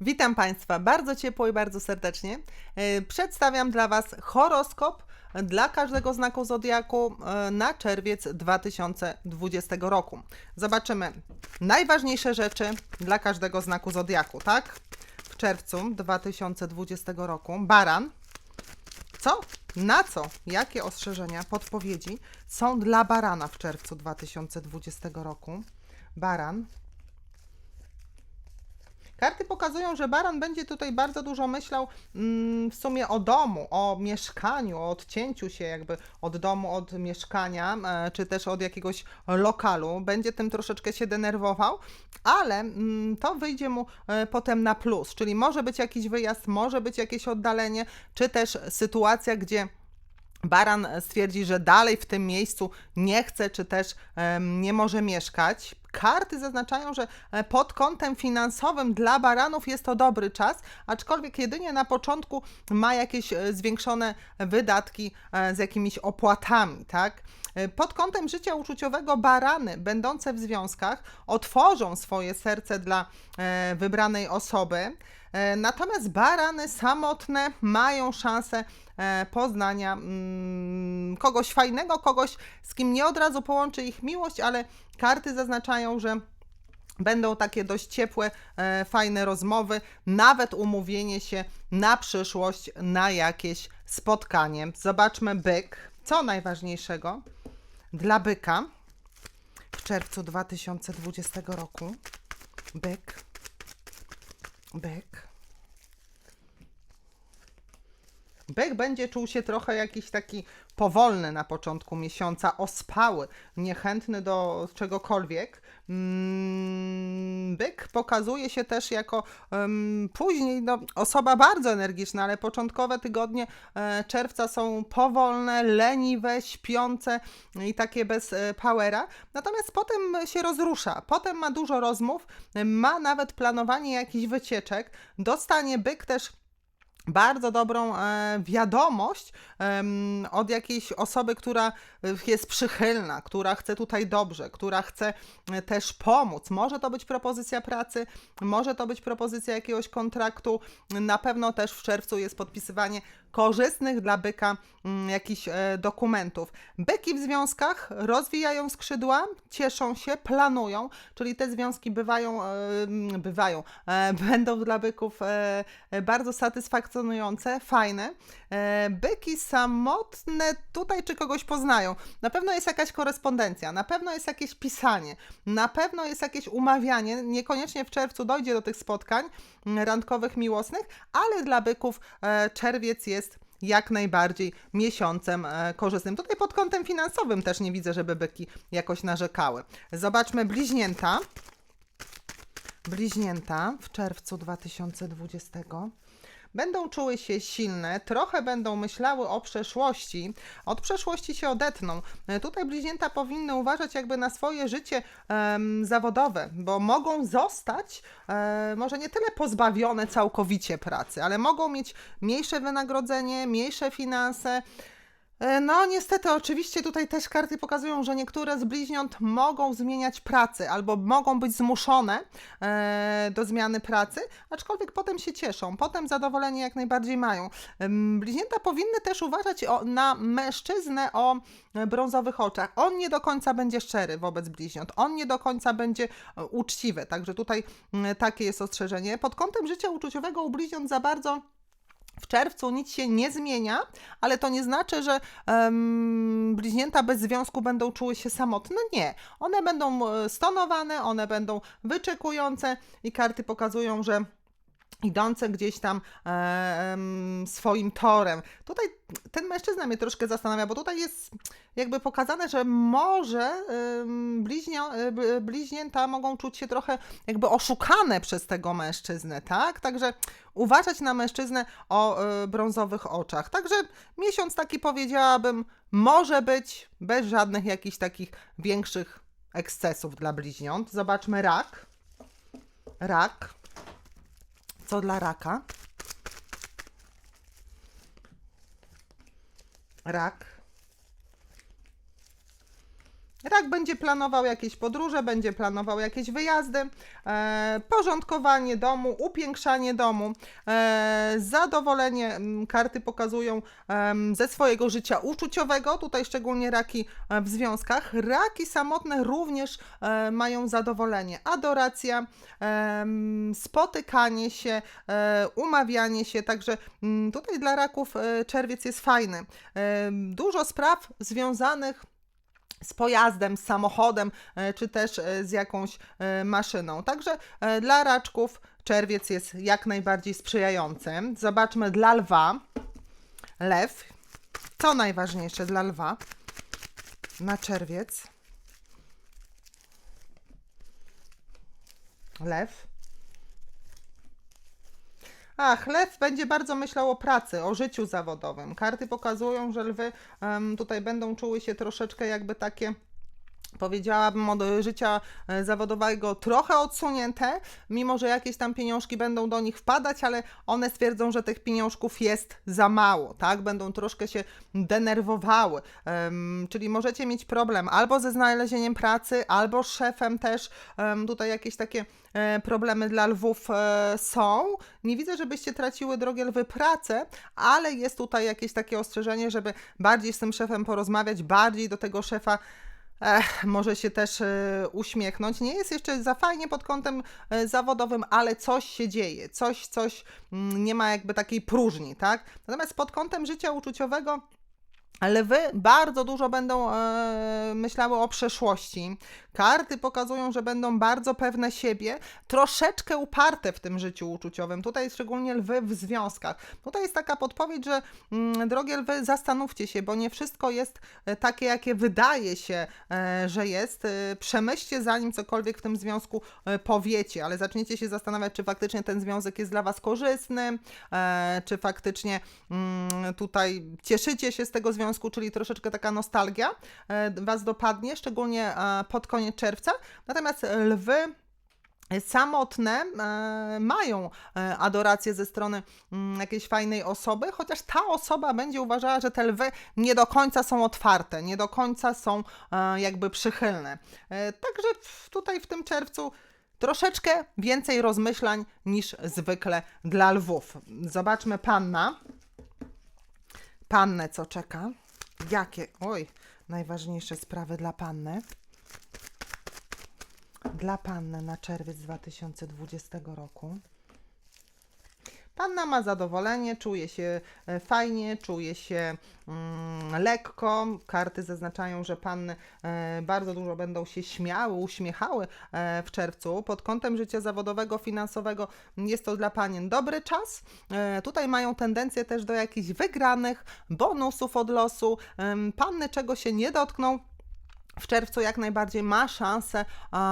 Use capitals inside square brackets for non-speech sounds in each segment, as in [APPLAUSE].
Witam Państwa bardzo ciepło i bardzo serdecznie. E, Przedstawiam dla Was horoskop dla każdego znaku zodiaku e, na czerwiec 2020 roku. Zobaczymy najważniejsze rzeczy dla każdego znaku zodiaku, tak? W czerwcu 2020 roku. Baran. Co? Na co? Jakie ostrzeżenia, podpowiedzi są dla barana w czerwcu 2020 roku? Baran. Karty pokazują, że baran będzie tutaj bardzo dużo myślał mm, w sumie o domu, o mieszkaniu, o odcięciu się jakby od domu, od mieszkania, e, czy też od jakiegoś lokalu. Będzie tym troszeczkę się denerwował, ale mm, to wyjdzie mu e, potem na plus, czyli może być jakiś wyjazd, może być jakieś oddalenie, czy też sytuacja, gdzie Baran stwierdzi, że dalej w tym miejscu nie chce, czy też nie może mieszkać. Karty zaznaczają, że e, pod kątem finansowym dla baranów jest to dobry czas, aczkolwiek jedynie na początku ma jakieś e, zwiększone wydatki e, z jakimiś opłatami, tak? E, Pod kątem życia uczuciowego barany będące w związkach otworzą swoje serce dla e, wybranej osoby. E, Natomiast barany samotne mają szansę e, poznania mm, kogoś fajnego, kogoś, z kim nie od razu połączy ich miłość, ale karty zaznaczają, że Będą takie dość ciepłe, e, fajne rozmowy, nawet umówienie się na przyszłość na jakieś spotkanie. Zobaczmy byk. Co najważniejszego dla byka w czerwcu 2020 roku? Byk. Byk. Byk będzie czuł się trochę jakiś taki powolny na początku miesiąca, ospały, niechętny do czegokolwiek. Mm, Byk pokazuje się też jako em, później no, osoba bardzo energiczna, ale początkowe tygodnie e, czerwca są powolne, leniwe, śpiące i takie bez e, powera. Natomiast potem się rozrusza, potem ma dużo rozmów, ma nawet planowanie jakichś wycieczek. Dostanie byk też bardzo dobrą e, wiadomość od jakiejś osoby, która e, jest przychylna, która chce tutaj dobrze, która chce e, też pomóc. Może to być propozycja pracy, może to być propozycja jakiegoś kontraktu. Na pewno też w czerwcu jest podpisywanie korzystnych dla byka mm, jakichś e, dokumentów. Byki w związkach rozwijają skrzydła, cieszą się, planują, czyli te związki bywają, e, mm, bywają, e, [LAUGHS] będą dla byków bardzo satysfakcjonujące, fajne. Byki samotne tutaj czy kogoś poznają. Na pewno jest jakaś korespondencja, na pewno jest jakieś pisanie, na pewno jest jakieś umawianie. Niekoniecznie w czerwcu dojdzie do tych spotkań mm, randkowych, miłosnych, ale dla byków czerwiec jest jak najbardziej miesiącem e, korzystnym. Tutaj pod kątem finansowym też nie widzę, żeby byki jakoś narzekały. Zobaczmy bliźnięta. Bliźnięta w czerwcu 2020 będą czuły się silne, trochę będą myślały o przeszłości, od przeszłości się odetną. E, Tutaj bliźnięta powinny uważać jakby na swoje życie zawodowe, bo mogą zostać e, może nie tyle pozbawione całkowicie pracy, ale mogą mieć mniejsze wynagrodzenie, mniejsze finanse. E, No, niestety, oczywiście tutaj też karty pokazują, że niektóre z bliźniąt mogą zmieniać pracę albo mogą być zmuszone e, do zmiany pracy, aczkolwiek potem się cieszą, potem zadowolenie jak najbardziej mają. Bliźnięta powinny też uważać o, na mężczyznę o e, brązowych oczach. On nie do końca będzie szczery wobec bliźniąt, on nie do końca będzie e, uczciwy, także tutaj takie jest ostrzeżenie. Pod kątem życia uczuciowego u bliźniąt za bardzo w czerwcu nic się nie zmienia, ale to nie znaczy, że em, bliźnięta bez związku będą czuły się samotne. Nie. One będą e, stonowane, one będą wyczekujące i karty pokazują, że idące gdzieś tam e, swoim torem. Tutaj ten mężczyzna mnie troszkę zastanawia, bo tutaj jest jakby pokazane, że może em, bliźnio, e, bliźnięta mogą czuć się trochę jakby oszukane przez tego mężczyznę, tak? Także uważać na mężczyznę o e, brązowych oczach. Także miesiąc taki powiedziałabym, może być bez żadnych jakichś takich większych ekscesów dla bliźniąt. Zobaczmy rak. Rak. Co dla raka? Rak. Rak będzie planował jakieś podróże, będzie planował jakieś wyjazdy, e, porządkowanie domu, upiększanie domu, e, zadowolenie karty pokazują em, ze swojego życia uczuciowego, tutaj szczególnie raki e, w związkach. Raki samotne również e, mają zadowolenie, adoracja, em, spotykanie się, e, umawianie się, także mm, tutaj dla raków e, czerwiec jest fajny. Em, Dużo spraw związanych z pojazdem, z samochodem, e, czy też e, z jakąś e, maszyną. Także dla raczków czerwiec jest jak najbardziej sprzyjający. Zobaczmy dla lwa. Lew. Co najważniejsze dla lwa na czerwiec? Lew. Ach, lew będzie bardzo myślał o pracy, o życiu zawodowym. Karty pokazują, że lwy em, tutaj będą czuły się troszeczkę jakby takie. Powiedziałabym od życia e, zawodowego trochę odsunięte, mimo że jakieś tam pieniążki będą do nich wpadać, ale one stwierdzą, że tych pieniążków jest za mało, tak? Będą troszkę się denerwowały. Em, czyli możecie mieć problem albo ze znalezieniem pracy, albo z szefem też. Em, tutaj jakieś takie e, problemy dla lwów e, są. Nie widzę, żebyście traciły drogie lwy pracę, ale jest tutaj jakieś takie ostrzeżenie, żeby bardziej z tym szefem porozmawiać, bardziej do tego szefa Ech, może się też e, uśmiechnąć. Nie jest jeszcze za fajnie pod kątem e, zawodowym, ale coś się dzieje, coś, coś mm, nie ma jakby takiej próżni, tak? Natomiast pod kątem życia uczuciowego Lwy bardzo dużo będą e, myślały o przeszłości. Karty pokazują, że będą bardzo pewne siebie, troszeczkę uparte w tym życiu uczuciowym. Tutaj szczególnie lwy w związkach. Tutaj jest taka podpowiedź, że mm, drogie lwy, zastanówcie się, bo nie wszystko jest e, takie, jakie wydaje się, e, że jest. E, przemyślcie zanim cokolwiek w tym związku e, powiecie, ale zaczniecie się zastanawiać, czy faktycznie ten związek jest dla Was korzystny, e, czy faktycznie mm, tutaj cieszycie się z tego związku, czyli troszeczkę taka nostalgia e, Was dopadnie, szczególnie e, pod koniec czerwca. Natomiast lwy samotne e, mają e, adorację ze strony mm, jakiejś fajnej osoby, chociaż ta osoba będzie uważała, że te lwy nie do końca są otwarte, nie do końca są e, jakby przychylne. Także tutaj w tym czerwcu troszeczkę więcej rozmyślań niż zwykle dla lwów. Zobaczmy panna. Pannę co czeka? Jakie? Oj, najważniejsze sprawy dla panny dla Panny na czerwiec 2020 roku. Panna ma zadowolenie, czuje się e, fajnie, czuje się mm, lekko. Karty zaznaczają, że panny e, bardzo dużo będą się śmiały, uśmiechały e, w czerwcu. Pod kątem życia zawodowego, finansowego jest to dla panien dobry czas. E, tutaj mają tendencję też do jakichś wygranych, bonusów od losu. Em, panny czego się nie dotkną, w czerwcu jak najbardziej ma szansę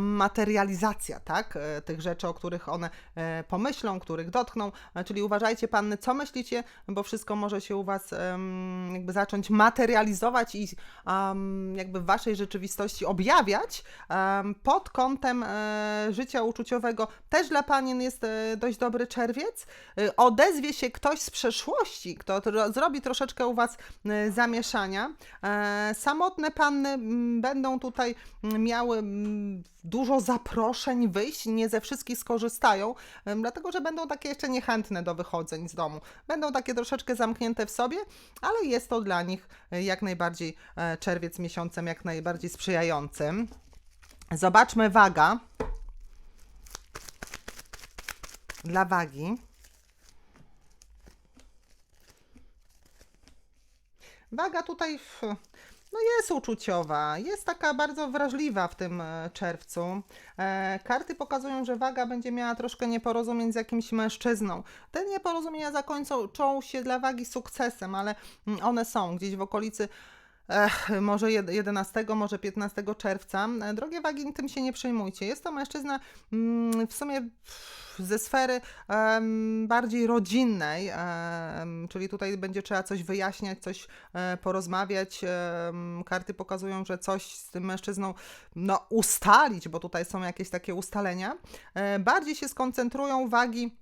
materializacja, tak? e, Tych rzeczy, o których one e, pomyślą, których dotkną. E, Czyli uważajcie, panny, co myślicie, bo wszystko może się u Was jakby zacząć materializować i jakby w Waszej rzeczywistości objawiać. Pod kątem życia uczuciowego też dla panien jest dość dobry czerwiec. Odezwie się ktoś z przeszłości, kto zrobi troszeczkę u Was zamieszania. Samotne panny mm, będą tutaj mm, miały mm, dużo zaproszeń wyjść, nie ze wszystkich skorzystają, em, dlatego że będą takie jeszcze niechętne do wychodzeń z domu. Będą takie troszeczkę zamknięte w sobie, ale jest to dla nich e, jak najbardziej e, czerwiec miesiącem jak najbardziej sprzyjającym. Zobaczmy waga. Dla wagi. Waga tutaj w, no jest uczuciowa, jest taka bardzo wrażliwa w tym e, czerwcu. E, karty pokazują, że waga będzie miała troszkę nieporozumień z jakimś mężczyzną. Te nieporozumienia zakończą się dla wagi sukcesem, ale mm, one są gdzieś w okolicy Ech, może jed- 11, może 15 czerwca. Drogie wagi, tym się nie przejmujcie. Jest to mężczyzna mm, w sumie ze sfery bardziej rodzinnej, czyli tutaj będzie trzeba coś wyjaśniać, coś e, porozmawiać. Karty pokazują, że coś z tym mężczyzną no, ustalić, bo tutaj są jakieś takie ustalenia. E, bardziej się skoncentrują wagi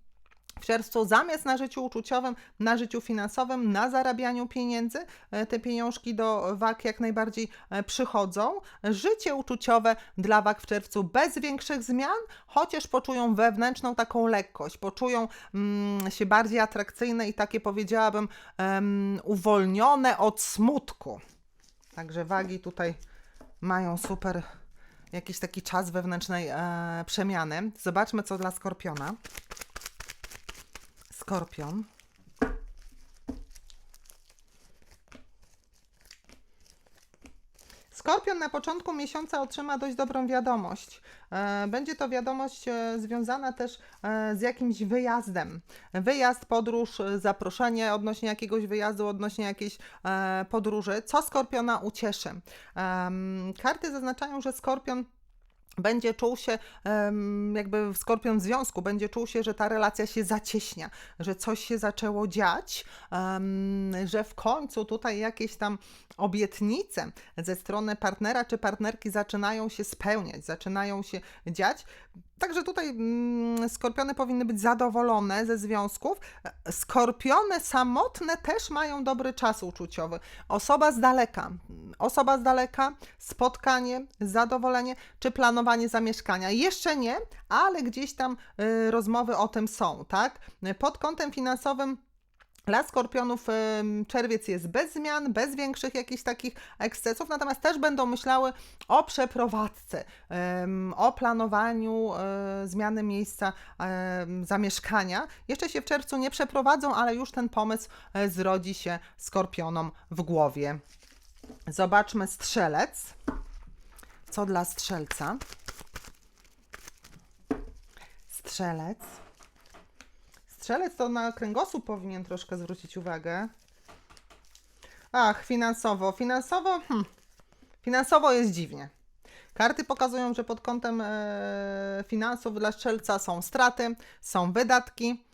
w czerwcu zamiast na życiu uczuciowym, na życiu finansowym, na zarabianiu pieniędzy, e, te pieniążki do wag jak najbardziej e, przychodzą. Życie uczuciowe dla wag w czerwcu bez większych zmian, chociaż poczują wewnętrzną taką lekkość, poczują mm, się bardziej atrakcyjne i takie powiedziałabym em, uwolnione od smutku. Także wagi tutaj mają super jakiś taki czas wewnętrznej e, przemiany. Zobaczmy, co dla skorpiona. Skorpion. Skorpion na początku miesiąca otrzyma dość dobrą wiadomość. E, Będzie to wiadomość e, związana też e, z jakimś wyjazdem. Wyjazd, podróż, zaproszenie odnośnie jakiegoś wyjazdu, odnośnie jakiejś podróży, co Skorpiona ucieszy. Karty zaznaczają, że Skorpion będzie czuł się, jakby w skorpion związku, będzie czuł się, że ta relacja się zacieśnia, że coś się zaczęło dziać, że w końcu tutaj jakieś tam obietnice ze strony partnera czy partnerki zaczynają się spełniać, zaczynają się dziać. Także tutaj mm, skorpiony powinny być zadowolone ze związków. Skorpiony samotne też mają dobry czas uczuciowy. Osoba z daleka, osoba z daleka, spotkanie, zadowolenie czy planowanie zamieszkania. Jeszcze nie, ale gdzieś tam y, rozmowy o tym są, tak? Pod kątem finansowym dla skorpionów czerwiec jest bez zmian, bez większych jakichś takich ekscesów, natomiast też będą myślały o przeprowadzce, o planowaniu e, zmiany miejsca zamieszkania. Jeszcze się w czerwcu nie przeprowadzą, ale już ten pomysł e, zrodzi się skorpionom w głowie. Zobaczmy strzelec. Co dla strzelca? Strzelec. Strzelec to na kręgosłup powinien troszkę zwrócić uwagę. Ach, finansowo. Finansowo, hmm. finansowo jest dziwnie. Karty pokazują, że pod kątem e, finansów dla strzelca są straty, są wydatki.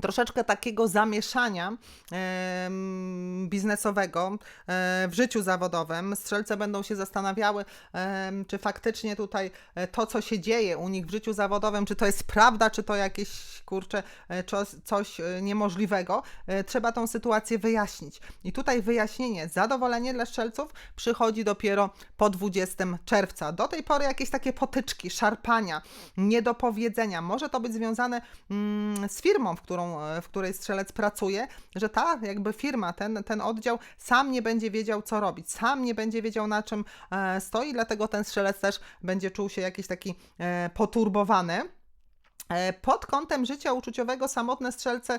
Troszeczkę takiego zamieszania em, biznesowego e, w życiu zawodowym. Strzelce będą się zastanawiały, em, czy faktycznie tutaj e, to, co się dzieje u nich w życiu zawodowym, czy to jest prawda, czy to jakieś kurczę e, coś, coś e, niemożliwego. E, Trzeba tą sytuację wyjaśnić. I tutaj wyjaśnienie, zadowolenie dla strzelców przychodzi dopiero po 20 czerwca. Do tej pory jakieś takie potyczki, szarpania, niedopowiedzenia. Może to być związane mm, z firmą, w, którą, e, w której strzelec pracuje, że ta jakby firma, ten, ten oddział sam nie będzie wiedział, co robić, sam nie będzie wiedział, na czym e, stoi, dlatego ten strzelec też będzie czuł się jakiś taki e, poturbowany. Pod kątem życia uczuciowego samotne strzelce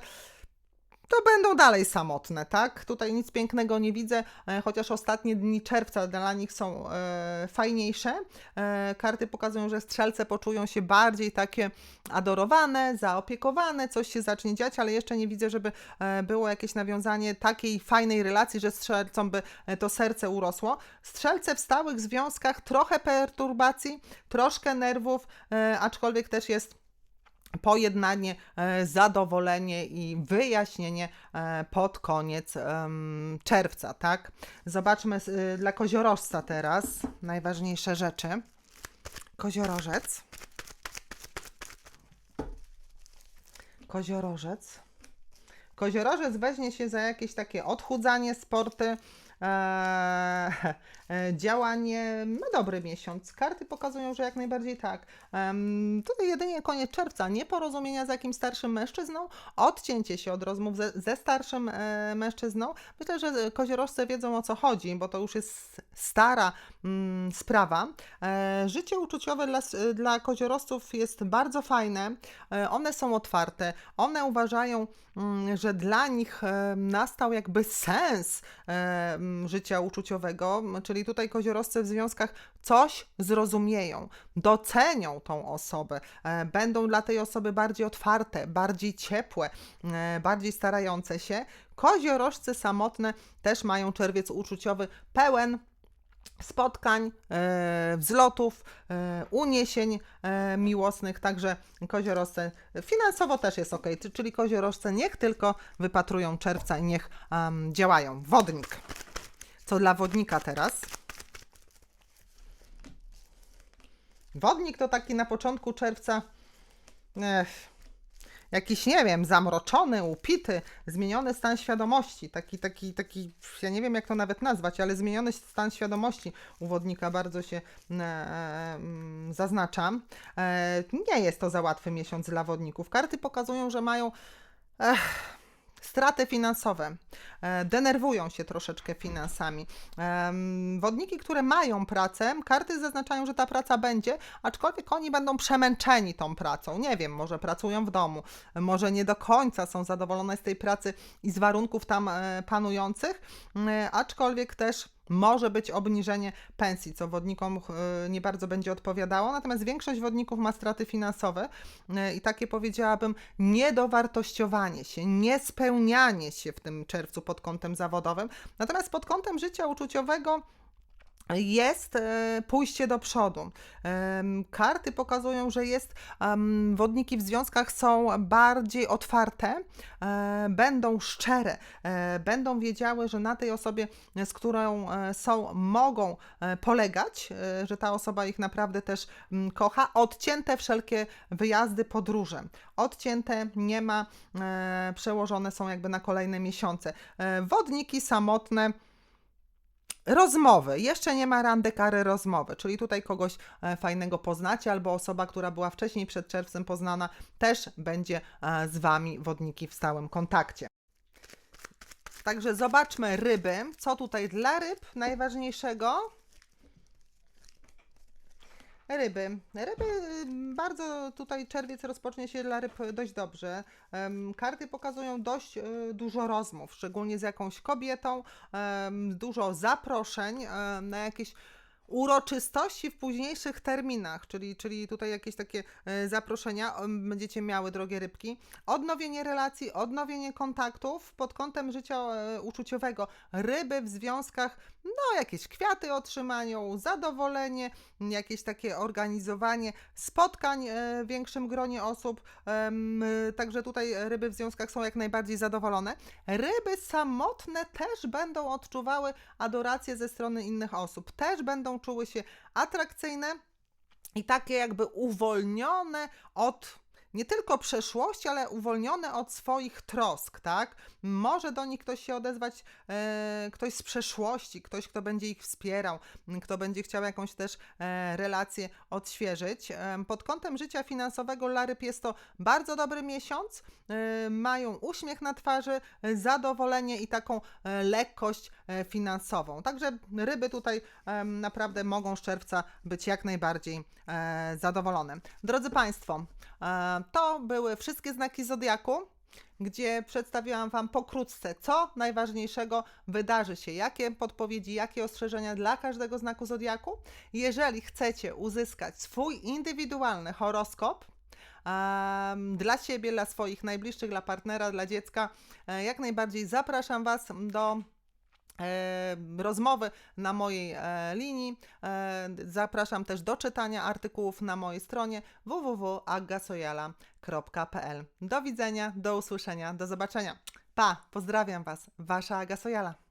to będą dalej samotne, tak? Tutaj nic pięknego nie widzę, e, chociaż ostatnie dni czerwca dla nich są e, fajniejsze. E, karty pokazują, że strzelce poczują się bardziej takie adorowane, zaopiekowane, coś się zacznie dziać, ale jeszcze nie widzę, żeby było jakieś nawiązanie takiej fajnej relacji, że strzelcom by to serce urosło. Strzelce w stałych związkach trochę perturbacji, troszkę nerwów, aczkolwiek też jest pojednanie, e, zadowolenie i wyjaśnienie e, pod koniec czerwca, tak? Zobaczmy y, dla koziorożca teraz najważniejsze rzeczy. Koziorożec. Koziorożec. Koziorożec weźmie się za jakieś takie odchudzanie, sporty, [LAUGHS] działanie. Ma dobry miesiąc. Karty pokazują, że jak najbardziej tak. Tutaj jedynie koniec czerwca. Nieporozumienia z jakimś starszym mężczyzną, odcięcie się od rozmów ze, ze starszym e, mężczyzną. Myślę, że koziorożce wiedzą o co chodzi, bo to już jest stara mm, sprawa. E, życie uczuciowe dla, dla koziorożców jest bardzo fajne. E, one są otwarte. One uważają, mm, że dla nich e, nastał jakby sens e, życia uczuciowego, czyli tutaj koziorożce w związkach coś zrozumieją, docenią tą osobę, e, będą dla tej osoby bardziej otwarte, bardziej ciepłe, e, bardziej starające się. Koziorożce samotne też mają czerwiec uczuciowy pełen spotkań, e, wzlotów, uniesień miłosnych, także koziorożce finansowo też jest ok, czyli koziorożce niech tylko wypatrują czerwca i niech działają. Wodnik. Co dla wodnika teraz? Wodnik to taki na początku czerwca. Ech, jakiś, nie wiem, zamroczony, upity, zmieniony stan świadomości, taki, taki, taki, ja nie wiem jak to nawet nazwać, ale zmieniony stan świadomości u wodnika bardzo się e, mm, zaznaczam. E, nie jest to za łatwy miesiąc dla wodników. Karty pokazują, że mają ech, straty finansowe, e, denerwują się troszeczkę finansami. Wodniki, które mają pracę, karty zaznaczają, że ta praca będzie, aczkolwiek oni będą przemęczeni tą pracą. Nie wiem, może pracują w domu, może nie do końca są zadowolone z tej pracy i z warunków tam e, panujących, e, aczkolwiek też może być obniżenie pensji, co wodnikom e, nie bardzo będzie odpowiadało. Natomiast większość wodników ma straty finansowe e, i takie powiedziałabym niedowartościowanie się, niespełnianie się w tym czerwcu pod kątem zawodowym. Natomiast pod kątem życia uczuciowego jest e, pójście do przodu. Karty pokazują, że jest wodniki w związkach są bardziej otwarte, e, będą szczere, e, będą wiedziały, że na tej osobie, z którą są, mogą polegać, że ta osoba ich naprawdę też mm, kocha. Odcięte wszelkie wyjazdy, podróże. Odcięte nie ma, przełożone są jakby na kolejne miesiące. Wodniki samotne. Rozmowy. Jeszcze nie ma randekary rozmowy, czyli tutaj kogoś e, fajnego poznacie, albo osoba, która była wcześniej przed czerwcem poznana, też będzie e, z Wami wodniki w stałym kontakcie. Także zobaczmy ryby. Co tutaj dla ryb najważniejszego? Ryby. Ryby, y, bardzo tutaj czerwiec rozpocznie się dla ryb dość dobrze. Karty pokazują dość y, dużo rozmów, szczególnie z jakąś kobietą, dużo zaproszeń na jakieś uroczystości w późniejszych terminach, czyli, czyli tutaj jakieś takie e, zaproszenia będziecie miały, drogie rybki. Odnowienie relacji, odnowienie kontaktów pod kątem życia e, uczuciowego. Ryby w związkach, no jakieś kwiaty otrzymają, zadowolenie, jakieś takie organizowanie spotkań e, w większym gronie osób. Także tutaj ryby w związkach są jak najbardziej zadowolone. Ryby samotne też będą odczuwały adorację ze strony innych osób. Też będą czuły się atrakcyjne i takie jakby uwolnione od nie tylko przeszłości, ale uwolnione od swoich trosk, tak? Może do nich ktoś się odezwać, e, ktoś z przeszłości, ktoś, kto będzie ich wspierał, kto będzie chciał jakąś też e, relację odświeżyć. Em, pod kątem życia finansowego dla ryb jest to bardzo dobry miesiąc. E, mają uśmiech na twarzy, e, zadowolenie i taką e, lekkość e, finansową. Także ryby tutaj em, naprawdę mogą z czerwca być jak najbardziej e, zadowolone. Drodzy Państwo, e, to były wszystkie znaki zodiaku gdzie przedstawiłam Wam pokrótce, co najważniejszego wydarzy się, jakie podpowiedzi, jakie ostrzeżenia dla każdego znaku zodiaku. Jeżeli chcecie uzyskać swój indywidualny horoskop, dla siebie, dla swoich najbliższych, dla partnera, dla dziecka, e, jak najbardziej zapraszam Was do e, rozmowy na mojej e, linii. E, zapraszam też do czytania artykułów na mojej stronie www.agasojala.pl. Do widzenia, do usłyszenia, do zobaczenia. Pa, pozdrawiam Was, Wasza Aga Sojala.